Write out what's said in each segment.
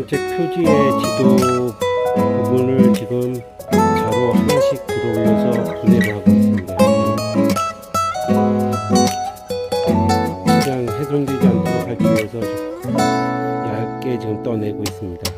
표지의 지도 부분을 지금 자로 하나씩 들어 올려서 분해를 하고 있습니다. 최대한 훼손되지 않도록 하기 위해서 얇게 지금 떠내고 있습니다.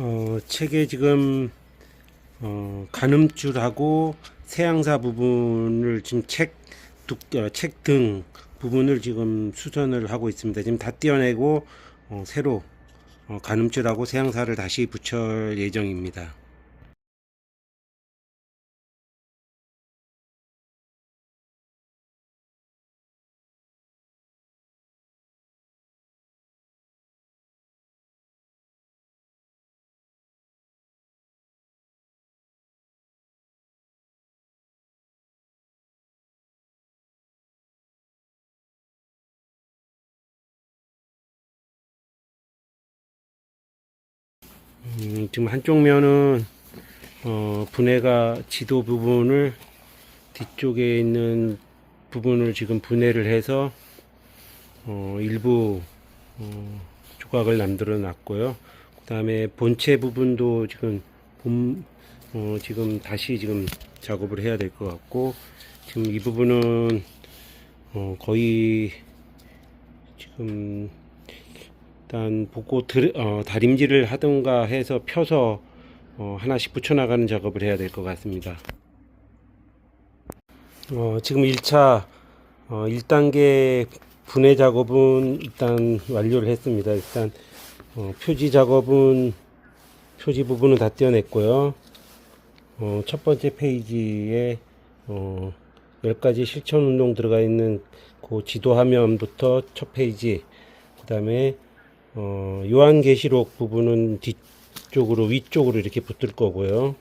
어, 책에 지금 어, 가늠줄하고 세양사 부분을 지금 책, 어, 책등 부분을 지금 수선을 하고 있습니다. 지금 다 떼어내고 어, 새로 어, 가늠줄하고 세양사를 다시 붙여 예정입니다. 음, 지금 한쪽 면은 어, 분해가 지도 부분을 뒤쪽에 있는 부분을 지금 분해를 해서 어, 일부 어, 조각을 만들어 놨고요. 그 다음에 본체 부분도 지금 본, 어, 지금 다시 지금 작업을 해야 될 것 같고 지금 이 부분은 어, 거의 지금 일단 보고 들, 어, 다림질을 하든가 해서 펴서 어, 하나씩 붙여나가는 작업을 해야 될 것 같습니다. 어, 지금 1차 어, 1단계 분해 작업은 일단 완료를 했습니다. 일단 어, 표지 작업은 표지 부분은 다 떼어냈고요. 어, 첫 번째 페이지에 어, 10가지 실천 운동 들어가 있는 그 지도 화면부터 첫 페이지 그 다음에 어, 요한계시록 부분은 뒤쪽으로 위쪽으로 이렇게 붙을 거고요.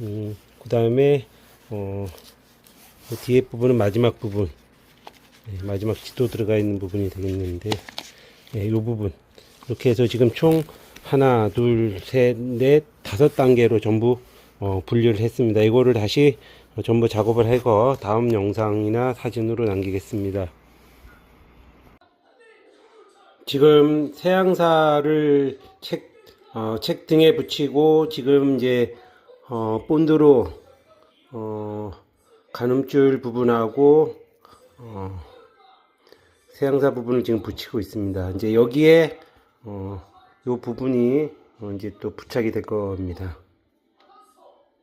음, 그 다음에 어, 그 뒤에 부분은 마지막 부분 네, 마지막 지도 들어가 있는 부분이 되겠는데 네, 이 부분 이렇게 해서 지금 총 하나 둘셋넷 다섯 단계로 전부 어, 분류를 했습니다. 이거를 다시 전부 작업을 해서 다음 영상이나 사진으로 남기겠습니다. 지금 세양사를 책, 어, 책 등에 붙이고 지금 이제 어, 본드로 어, 가늠줄 부분하고 어, 세양사 부분을 지금 붙이고 있습니다. 이제 여기에 어, 이 부분이 어, 이제 또 부착이 될 겁니다.